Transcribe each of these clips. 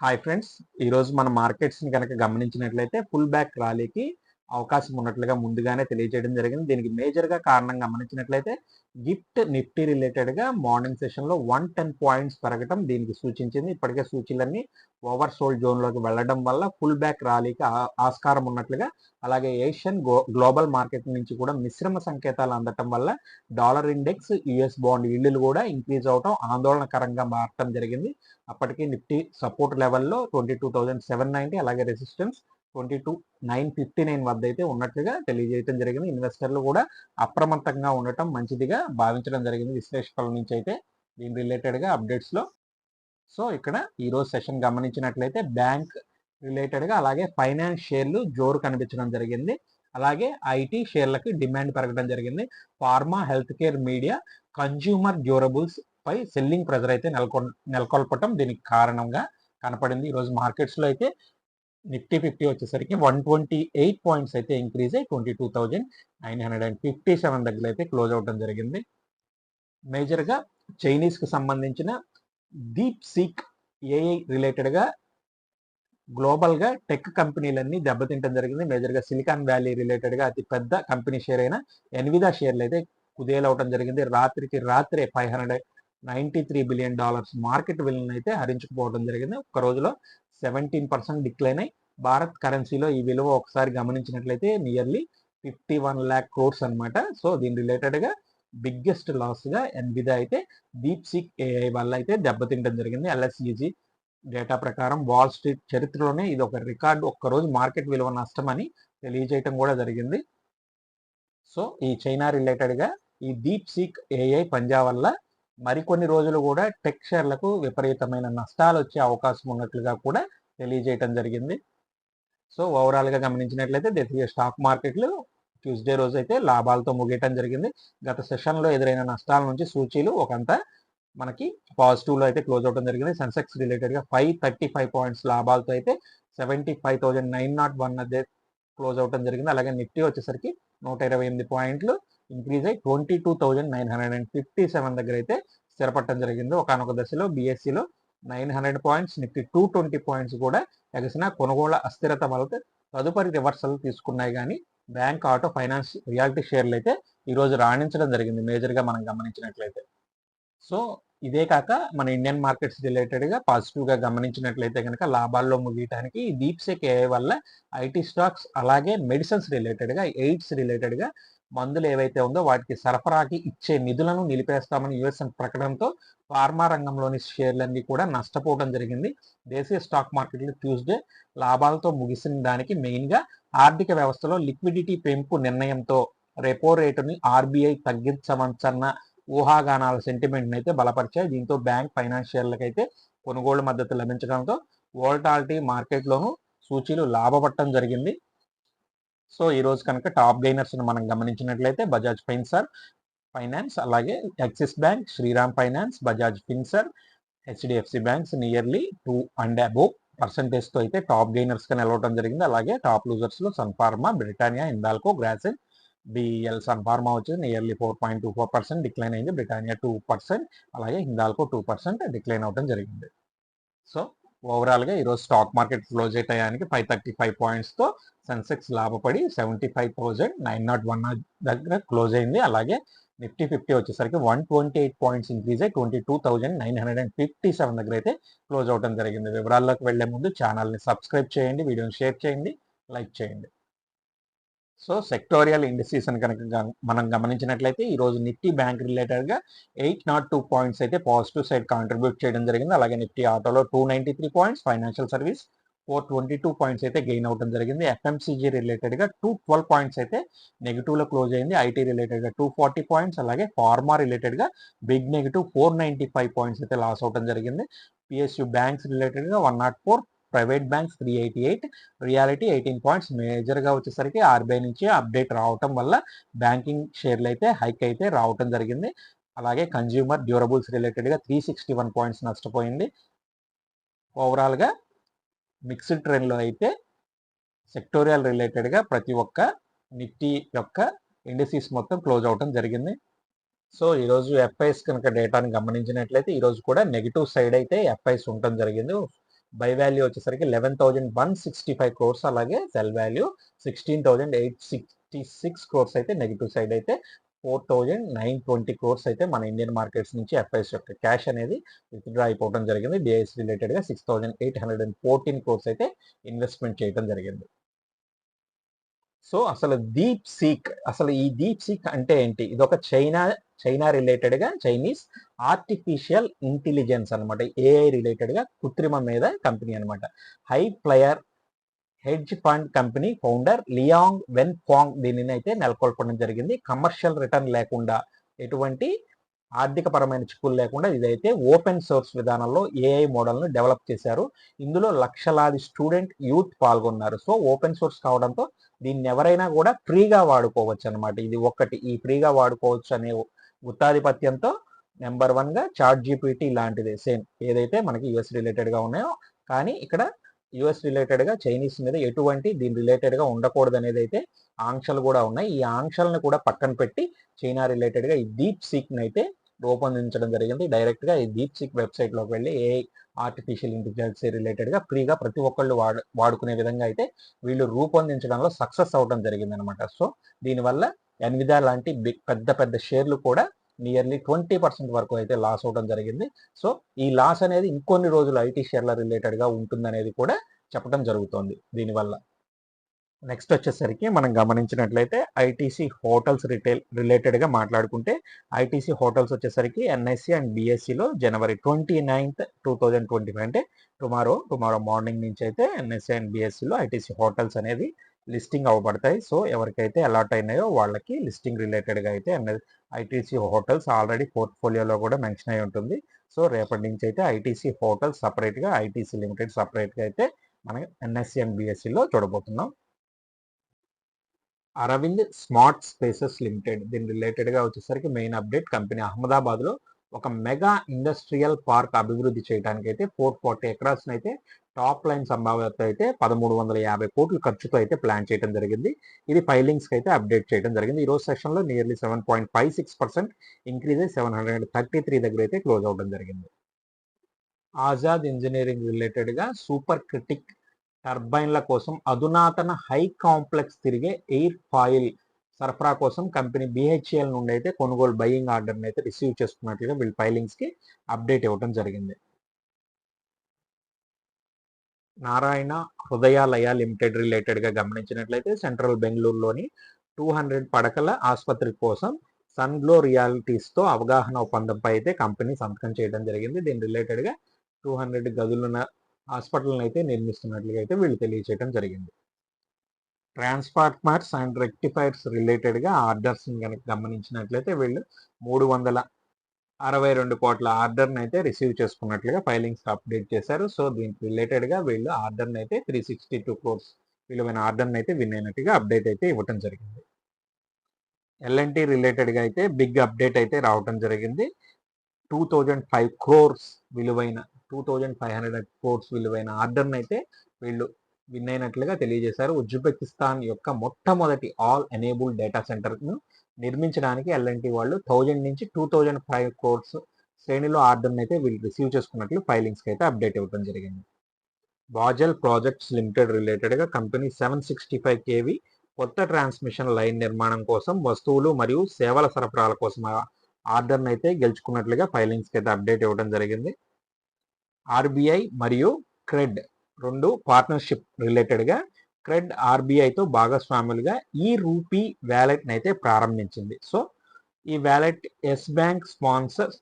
Hi friends ఈరోజు మన మార్కెట్స్ని కనుక గమనించినట్లయితే ఫుల్ బ్యాక్ ర్యాలీకి అవకాశం ఉన్నట్లుగా ముందుగానే తెలియజేయడం జరిగింది. దీనికి మేజర్గా కారణం గమనించినట్లయితే గిఫ్ట్ నిఫ్టీ రిలేటెడ్గా మార్నింగ్ సెషన్లో వన్ టెన్ పాయింట్స్ పెరగడం దీనికి సూచించింది. ఇప్పటికే సూచీలన్నీ ఓవర్ సోల్డ్ జోన్లోకి వెళ్ళడం వల్ల ఫుల్ బ్యాక్ ర్యాలీకి ఆ- ఆస్కారం ఉన్నట్లుగా అలాగే ఏషియన్ గ్లోబల్ మార్కెట్ నుంచి కూడా మిశ్రమ సంకేతాలు అందటం వల్ల డాలర్ ఇండెక్స్ యుఎస్ బాండ్ ఇల్లులు కూడా ఇంక్రీజ్ అవటం ఆందోళనకరంగా మారటం జరిగింది. అప్పటికే నిఫ్టీ సపోర్ట్ లెవెల్లో twenty two thousand seven ninety అలాగే resistance twenty two nine fifty nine వద్ద అయితే ఉన్నట్లుగా తెలియజేయడం జరిగింది. ఇన్వెస్టర్లు కూడా అప్రమత్తంగా ఉండటం మంచిదిగా భావించడం జరిగింది. విశ్లేషకుల నుంచి అయితే దీని రిలేటెడ్గా అప్డేట్స్లో. సో ఇక్కడ ఈరోజు సెషన్ గమనించినట్లయితే బ్యాంక్ రిలేటెడ్గా అలాగే ఫైనాన్స్ షేర్లు జోరు కనిపించడం జరిగింది. అలాగే ఐటీ షేర్లకి డిమాండ్ పెరగడం జరిగింది. Pharma health care media consumer durables పై సెల్లింగ్ ప్రెజర్ అయితే నెలకొ నెలకొల్పటం దీనికి కారణంగా కనపడింది. ఈరోజు మార్కెట్స్లో అయితే నిఫ్టీ ఫిఫ్టీ వచ్చేసరికి వన్ ట్వంటీ ఎయిట్ పాయింట్స్ అయితే ఇంక్రీజ్ అయ్యి twenty two thousand nine hundred and fifty seven దగ్గర అయితే క్లోజ్ అవడం జరిగింది. మేజర్గా చైనీస్కి సంబంధించిన డీప్ సీక్ ఏఐ రిలేటెడ్గా గ్లోబల్గా టెక్ కంపెనీలన్నీ దెబ్బతింటం జరిగింది. మేజర్గా సిలికాన్ వ్యాలీ రిలేటెడ్గా అతి పెద్ద కంపెనీ షేర్ అయిన ఎన్విదా షేర్లు అయితే కుదేలవటం జరిగింది. రాత్రికి రాత్రే five hundred ninety three billion dollars market విలువను అయితే హరించుకుపోవడం జరిగింది. ఒక రోజులో సెవెంటీన్ పర్సెంట్ డిక్లైన్ అయి భారత్ కరెన్సీలో ఈ విలువ ఒకసారి గమనించినట్లయితే nearly fifty one lakh crores అనమాట సో దీని రిలేటెడ్గా బిగ్గెస్ట్ లాస్గా ఎన్విదా అయితే డీప్ సిక్ ఏఐ వల్ల అయితే దెబ్బతింటం జరిగింది. ఎల్ఎస్ఈజీ డేటా ప్రకారం వాల్ స్ట్రీట్ చరిత్రలోనే ఇది ఒక రికార్డు ఒక్కరోజు మార్కెట్ విలువ నష్టం అని తెలియజేయటం కూడా జరిగింది. సో ఈ చైనా రిలేటెడ్గా ఈ డీప్ సిక్ ఏఐ పంజా వల్ల మరికొన్ని రోజులు కూడా టెక్ షేర్లకు విపరీతమైన నష్టాలు వచ్చే అవకాశం ఉన్నట్లుగా కూడా తెలియజేయటం జరిగింది. సో ఓవరాల్గా గమనించినట్లయితే దేశీయ స్టాక్ మార్కెట్లు ట్యూస్డే రోజు అయితే లాభాలతో ముగియటం జరిగింది. గత సెషన్లో ఎదురైన నష్టాల నుంచి సూచీలు ఒకంత మనకి పాజిటివ్లో అయితే క్లోజ్ అవడం జరిగింది. సెన్సెక్స్ రిలేటెడ్గా ఫైవ్ థర్టీ ఫైవ్ పాయింట్స్ లాభాలతో అయితే seventy five thousand nine nought one అదే క్లోజ్ అవడం జరిగింది. అలాగే నిఫ్టీ వచ్చేసరికి నూట ఇరవై ఎనిమిది పాయింట్లు ఇంక్రీజ్ అయ్యి twenty two thousand nine hundred and fifty seven దగ్గర అయితే చేరపట్టడం జరిగింది. ఒకనొక దశలో బీఎస్సీలో nine hundred points Nifty two twenty points కూడా ఎగసిన కొనుగోళ్ళ అస్థిరత వల్ల తదుపరి రివర్సల్ తీసుకున్నాయి. కానీ బ్యాంక్ ఆటో ఫైనాన్స్ రియాలిటీ షేర్లు అయితే ఈరోజు రాణించడం జరిగింది. మేజర్గా మనం గమనించినట్లయితే. సో ఇదే కాక మన ఇండియన్ మార్కెట్స్ రిలేటెడ్గా పాజిటివ్గా గమనించినట్లయితే కనుక లాభాల్లో ముగియటానికి దీప్సెక్ ఏఐ వల్ల ఐటీ స్టాక్స్ అలాగే మెడిసిన్స్ రిలేటెడ్గా ఎయిడ్స్ రిలేటెడ్గా మందులు ఏవైతే ఉందో వాటికి సరఫరాకి ఇచ్చే నిధులను నిలిపేస్తామని యుఎస్ఎన్ ప్రకటనతో ఫార్మా రంగంలోని షేర్లన్నీ కూడా నష్టపోవడం జరిగింది. దేశీయ స్టాక్ మార్కెట్లు ట్యూస్డే లాభాలతో ముగిసిన దానికి మెయిన్గా ఆర్థిక వ్యవస్థలో లిక్విడిటీ పెంపు నిర్ణయంతో రెపో రేటుని ఆర్బీఐ తగ్గించవచ్చన్న ఊహాగానాల సెంటిమెంట్ని అయితే బలపరిచాయి. దీంతో బ్యాంక్ ఫైనాన్షియర్లకైతే అయితే కొనుగోలు మద్దతు లభించడంతో వోల్టాలిటీ మార్కెట్లోనూ సూచీలు లాభపడటం జరిగింది. సో ఈ రోజు కనుక టాప్ గెయినర్స్ మనం గమనించినట్లయితే బజాజ్ ఫైన్సర్ ఫైనాన్స్ అలాగే Axis bank Shriram finance Bajaj Finserv HDFC banks nearly two and above పర్సంటేజ్తో అయితే టాప్ గెయినర్స్గా నిలవడం జరిగింది. అలాగే top లూజర్స్లో Sun Pharma Sun Pharma Britannia Hindalco Grasim BL Sun Pharma వచ్చి nearly four point two four percent decline అయింది. Britannia two percent అలాగే Hindalco two percent decline అవడం జరిగింది. సో ఓవరాల్గా ఈరోజు స్టాక్ మార్కెట్ క్లోజ్ అయ్యానికి ఫైవ్ థర్టీ ఫైవ్ పాయింట్స్తో సెన్సెక్స్ లాభపడి seventy five thousand nine nought one దగ్గర క్లోజ్ అయింది. అలాగే నిఫ్టీ ఫిఫ్టీ వచ్చేసరికి one twenty eight points increase అయ్యి twenty two thousand nine hundred and fifty seven దగ్గర అయితే క్లోజ్ అవడం జరిగింది. వివరాల్లోకి వెళ్ళే ముందు ఛానల్ని సబ్స్క్రైబ్ చేయండి వీడియోని షేర్ చేయండి లైక్ చేయండి. సో సెక్టోరియల్ ఇండస్ట్రీస్ అని కనుక మనం గమనించినట్లయితే ఈరోజు నిఫ్టీ బ్యాంక్ రిలేటెడ్గా ఎయిట్ నాట్ టూ పాయింట్స్ అయితే పాజిటివ్ సైడ్ కాంట్రిబ్యూట్ చేయడం జరిగింది. అలాగే నిఫ్టీ ఆటోలో two ninety three points financial service four twenty two points అయితే గెయిన్ అవడం జరిగింది. ఎఫ్ఎంసీజీ రిలేటెడ్గా టూ ట్వెల్వ్ పాయింట్స్ అయితే నెగిటివ్లో క్లోజ్ అయింది. ఐటీ రిలేటెడ్గా టూ ఫార్టీ పాయింట్స్ అలాగే ఫార్మా రిలేటెడ్గా big negative four ninety five points అయితే లాస్ అవడం జరిగింది. పిఎస్యు బ్యాంక్స్ రిలేటెడ్గా one nought four private banks three eighty eight reality eighteen points మేజర్గా వచ్చేసరికి ఆర్బీఐ నుంచి అప్డేట్ రావటం వల్ల బ్యాంకింగ్ షేర్లు అయితే హైక్ అయితే రావటం జరిగింది. అలాగే కన్జ్యూమర్ డ్యూరబుల్స్ రిలేటెడ్గా త్రీ సిక్స్టీ వన్ పాయింట్స్ నష్టపోయింది. ఓవరాల్గా మిక్స్డ్ ట్రెండ్లో అయితే సెక్టోరియల్ రిలేటెడ్గా ప్రతి ఒక్క నిఫ్టీ యొక్క ఇండస్ట్రీస్ మొత్తం క్లోజ్ అవటం జరిగింది. సో ఈరోజు ఎఫ్ఐఎస్ కనుక డేటాని గమనించినట్లయితే ఈరోజు కూడా నెగిటివ్ సైడ్ అయితే ఎఫ్ఐఎస్ ఉండటం జరిగింది. బై వాల్యూ వచ్చేసరికి eleven thousand one sixty five crores అలాగే sell value sixteen thousand eight sixty six crores అయితే నెగిటివ్ సైడ్ అయితే four thousand nine twenty crores అయితే మన ఇండియన్ మార్కెట్స్ నుంచి ఎఫ్ఐఎస్ యొక్క క్యాష్ అనేది విత్డ్రా అయిపోవడం జరిగింది. డిఐఎస్ రిలేటెడ్గా six thousand eight hundred and fourteen crores అయితే ఇన్వెస్ట్మెంట్ చేయడం జరిగింది. సో అసలు దీప్ సీక్ అసలు ఈ దీప్ సీక్ అంటే ఏంటి? ఇది ఒక చైనా చైనా రిలేటెడ్గా చైనీస్ ఆర్టిఫిషియల్ ఇంటెలిజెన్స్ అనమాట ఏఐ రిలేటెడ్గా కృత్రిమ మీద కంపెనీ అనమాట High Flyer hedge fund company founder Liang Wenfeng దీనిని అయితే నెలకొల్పడం జరిగింది. కమర్షియల్ రిటర్న్ లేకుండా ఎటువంటి ఆర్థిక పరమైన చిక్కులు లేకుండా ఇదైతే ఓపెన్ సోర్స్ విధానంలో ఏఐ మోడల్ను డెవలప్ చేశారు. ఇందులో లక్షలాది స్టూడెంట్ యూత్ పాల్గొన్నారు. సో ఓపెన్ సోర్స్ కావడంతో దీన్ని ఎవరైనా కూడా ఫ్రీగా వాడుకోవచ్చు అనమాట ఇది ఒక్కటి. ఈ ఫ్రీగా వాడుకోవచ్చు అనే గుత్తాధిపత్యంతో నెంబర్ వన్గా చార్ట్ జీపీటీ లాంటిదే సేమ్. ఏదైతే మనకి యుఎస్ రిలేటెడ్గా ఉన్నాయో కానీ ఇక్కడ యుఎస్ రిలేటెడ్గా చైనీస్ మీద ఎటువంటి దీని రిలేటెడ్గా ఉండకూడదు అనేది అయితే ఆంక్షలు కూడా ఉన్నాయి. ఈ ఆంక్షలను కూడా పక్కన పెట్టి చైనా రిలేటెడ్గా ఈ డీప్ సీక్ అయితే రూపొందించడం జరిగింది. డైరెక్ట్గా ఈ డీప్ సీక్ వెబ్సైట్లోకి వెళ్ళి ఏ ఆర్టిఫిషియల్ ఇంటెలిజెన్స్ రిలేటెడ్గా ఫ్రీగా ప్రతి ఒక్కళ్ళు వాడు వాడుకునే విధంగా అయితే వీళ్ళు రూపొందించడంలో సక్సెస్ అవడం జరిగింది అనమాట సో దీనివల్ల ఎన్విదా లాంటి బిగ్ పెద్ద పెద్ద షేర్లు కూడా నియర్లీ ట్వంటీ పర్సెంట్ వరకు అయితే లాస్ అవడం జరిగింది. సో ఈ లాస్ అనేది ఇంకొన్ని రోజులు ఐటీ షేర్ల రిలేటెడ్గా ఉంటుందనేది కూడా చెప్పడం జరుగుతోంది దీనివల్ల. నెక్స్ట్ వచ్చేసరికి మనం గమనించినట్లయితే ఐటీసీ హోటల్స్ రిటైల్ రిలేటెడ్గా మాట్లాడుకుంటే ఐటీసీ హోటల్స్ వచ్చేసరికి NSE and బిఎస్సిలో January twenty ninth two thousand twenty five అంటే టుమారో టుమారో మార్నింగ్ నుంచి అయితే ఎన్ఎస్సి అండ్ బిఎస్సిలో ఐటీసీ హోటల్స్ అనేది లిస్టింగ్ అవ్వబడతాయి. సో ఎవరికైతే అలాట్ అయినాయో వాళ్ళకి లిస్టింగ్ రిలేటెడ్గా అయితే ఐటీసీ హోటల్స్ ఆల్రెడీ పోర్ట్ఫోలియోలో కూడా మెన్షన్ అయి ఉంటుంది. సో రేపటి నుంచి అయితే ఐటీసీ హోటల్స్ సపరేట్గా ఐటీసీ లిమిటెడ్ సపరేట్గా అయితే మనం ఎన్ఎస్సి అండ్ బిఎస్సిలో చూడబోతున్నాం. అరవింద్ స్మార్ట్ స్పేసెస్ లిమిటెడ్ దీని రిలేటెడ్గా వచ్చేసరికి మెయిన్ అప్డేట్ కంపెనీ అహ్మదాబాద్లో ఒక మెగా ఇండస్ట్రియల్ పార్క్ అభివృద్ధి చేయడానికి అయితే ఫోర్ ఫార్టీ ఎకరాస్ అయితే టాప్ లైన్ సంభావ్యత అయితే పదమూడు వందల యాభై కోట్ల ఖర్చుతో అయితే ప్లాన్ చేయడం జరిగింది. ఇది ఫైలింగ్స్ అయితే అప్డేట్ చేయడం జరిగింది. ఈరోజు రోజు సెషన్లో nearly seven point five six percent increase అయ్యి సెవెన్ హండ్రెడ్ థర్టీ త్రీ దగ్గర అయితే క్లోజ్ అవడం జరిగింది. ఆజాద్ ఇంజనీరింగ్ రిలేటెడ్గా సూపర్ క్రిటిక్ టర్బైన్ల కోసం అధునాతన హై కాంప్లెక్స్ తిరిగే ఎయిర్ ఫాయిల్ సరఫరా కోసం కంపెనీ బిహెచ్ఎల్ నుండి అయితే కొనుగోలు బయింగ్ ఆర్డర్ని అయితే రిసీవ్ చేసుకున్నట్లుగా వీళ్ళ ఫైలింగ్స్కి అప్డేట్ ఇవ్వడం జరిగింది. నారాయణ హృదయాలయ లిమిటెడ్ రిలేటెడ్గా గమనించినట్లయితే సెంట్రల్ బెంగళూరులోని టూ హండ్రెడ్ పడకల ఆసుపత్రి కోసం సన్గ్లో రియాలిటీస్ రియాలిటీస్తో అవగాహన ఒప్పందంపై అయితే కంపెనీ సంతకం చేయడం జరిగింది. దీని రిలేటెడ్గా టూ హండ్రెడ్ గదులున్న హాస్పిటల్ని అయితే నిర్మిస్తున్నట్లుగా అయితే వీళ్ళు తెలియచేయడం జరిగింది. ట్రాన్స్ఫార్మర్స్ అండ్ రెక్టిఫైర్స్ రిలేటెడ్గా ఆర్డర్స్ కనుక గమనించినట్లయితే వీళ్ళు మూడు వందల అరవై రెండు కోట్ల ఆర్డర్ని అయితే రిసీవ్ చేసుకున్నట్లుగా ఫైలింగ్స్ అప్డేట్ చేశారు. సో దీనికి రిలేటెడ్గా వీళ్ళు ఆర్డర్ని అయితే త్రీ సిక్స్టీ టూ క్రోర్స్ విలువైన ఆర్డర్ని అయితే విన్ అయినట్టుగా అప్డేట్ అయితే ఇవ్వటం జరిగింది. ఎల్ఎన్టీ రిలేటెడ్గా అయితే బిగ్ అప్డేట్ అయితే రావటం జరిగింది. టూ థౌజండ్ ఫైవ్ క్రోర్స్ విలువైన two thousand five hundred crores విలువైన ఆర్డర్ని అయితే వీళ్ళు విన్ అయినట్లుగా తెలియజేశారు. ఉజ్బెకిస్తాన్ యొక్క మొట్టమొదటి ఆల్ ఎనేబుల్ డేటా సెంటర్ను నిర్మించడానికి ఎల్ఎన్టీ వాళ్ళు థౌజండ్ నుంచి టూ థౌజండ్ ఫైవ్ క్రోర్స్ శ్రేణిలో ఆర్డర్ని అయితే వీళ్ళు రిసీవ్ చేసుకున్నట్లు ఫైలింగ్స్కి అయితే అప్డేట్ ఇవ్వడం జరిగింది. బాజల్ ప్రాజెక్ట్స్ లిమిటెడ్ రిలేటెడ్గా company seven sixty five KV కొత్త ట్రాన్స్మిషన్ లైన్ నిర్మాణం కోసం వస్తువులు మరియు సేవల సరఫరాల కోసం ఆర్డర్ని అయితే గెలుచుకున్నట్లుగా ఫైలింగ్స్కి అయితే అప్డేట్ ఇవ్వడం జరిగింది. ఆర్బీఐ మరియు క్రెడ్ రెండు పార్ట్నర్షిప్ రిలేటెడ్గా క్రెడ్ ఆర్బీఐతో భాగస్వాములుగా ఈ రూపీ వ్యాలెట్ని అయితే ప్రారంభించింది. సో ఈ వ్యాలెట్ ఎస్ బ్యాంక్ స్పాన్సర్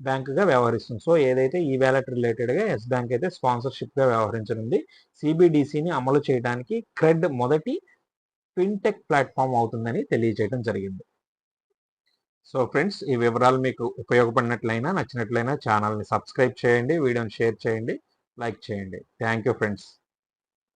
బ్యాంక్గా వ్యవహరిస్తుంది. సో ఏదైతే ఈ వ్యాలెట్ రిలేటెడ్గా ఎస్ బ్యాంక్ అయితే స్పాన్సర్షిప్గా వ్యవహరించనుంది సిబిడిసిని అమలు చేయడానికి క్రెడ్ మొదటి ఫిన్టెక్ ప్లాట్ఫామ్ అవుతుందని తెలియజేయడం జరిగింది. సో ఫ్రెండ్స్ ఈ వివరాలు మీకు ఉపయోగపడినట్లయినా నచ్చినట్లయినా ఛానల్ని సబ్స్క్రైబ్ చేయండి వీడియోని షేర్ చేయండి. లైక్ చేయండి. Thank you friends.